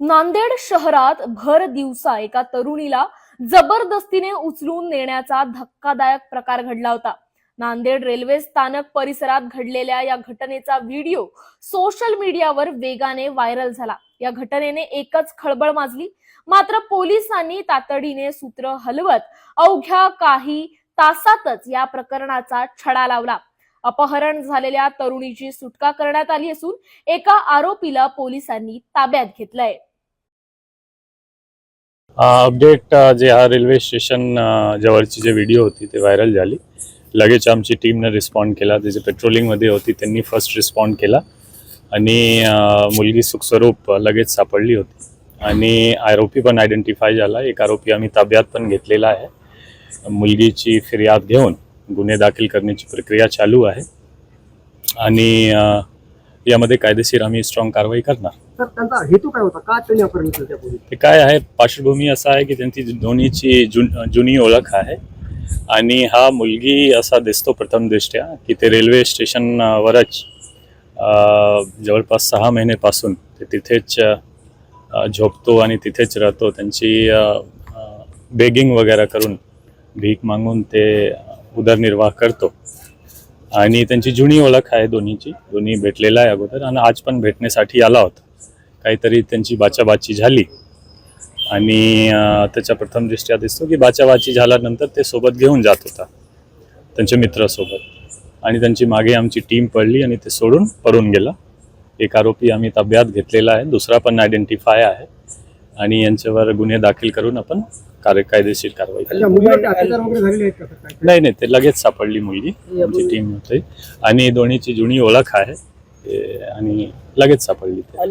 नांदेड शहरात भर दिवसा एका तरुणीला जबरदस्तीने उचलून नेण्याचा धक्कादायक प्रकार घडला होता. नांदेड रेल्वे स्थानक परिसरात घडलेल्या या घटनेचा व्हिडिओ सोशल मीडियावर वेगाने व्हायरल झाला. या घटनेने एकच खळबळ माजली. मात्र पोलिसांनी तातडीने सूत्र हलवत अवघ्या काही तासातच या प्रकरणाचा छडा लावला. अपहरण झालेल्या तरुणीची सुटका करण्यात आली असून एका आरोपीला पोलिसांनी ताब्यात घेतलंय. अपडेट जे हा रेल्वे स्टेशन जवळची जे व्हिडिओ होती ते व्हायरल झाली. लगेच आमची टीमने रिस्पॉन्ड केला. जे पेट्रोलिंगमध्ये होती त्यांनी फर्स्ट रिस्पॉन्ड केला. आणि मुलगी सुखस्वरूप लगेच सापडली होती. आणि आरोपी पण आयडेंटिफाय झाला. एक आरोपी आम्ही ताब्यात पण घेतलेला आहे. मुलगीची फिर्याद घेऊन गुन्हे दाखल करण्याची प्रक्रिया चालू आहे. आणि यामध्ये कायदेशीर आम्ही स्ट्रॉंग कारवाई करणार. तर त्यांचा हेतू काय होता? का त्यांनी अपहरण केलं त्यापूर्वी ते काय आहे पार्श्वभूमी असा आहे की त्यांची दोन्हीची जुन जुनी ओळख आहे. आणि हा मुलगी असा दिसतो प्रथम दृष्ट्या की ते रेल्वे स्टेशनवरच जवळपास सहा महिनेपासून ते तिथेच झोपतो आणि तिथेच राहतो. त्यांची बेगिंग वगैरे करून भीक मागून ते उदरनिर्वाह करतो. आणि त्यांची जुनी ओळख आहे दोन्हीची. दोन्ही भेटलेला आहे अगोदर आणि आज पण भेटण्यासाठी आला होता. काहीतरी त्यांची बाचाबाची झाली. आणि त्याच्या प्रथम दृष्ट्या दिसतो की बाचाबाची झाल्यानंतर ते सोबत घेऊन जात होता. त्यांच्या मित्रासोबत. आणि त्यांची मागे आमची टीम पडली आणि ते सोडून पळून गेला. एक आरोपी आम्ही ताब्यात घेतलेला आहे. दुसरा पण आयडेंटिफाय आहे. आणि यांच्यावर गुन्हे दाखल करून आपण कार्य कायदेशीर कारवाई नाही नाही ते लगेच सापडली मुलगी. आमची टीम होती. आणि दोन्हीची जुनी ओळख आहे. आणि लगेच सापडली ते.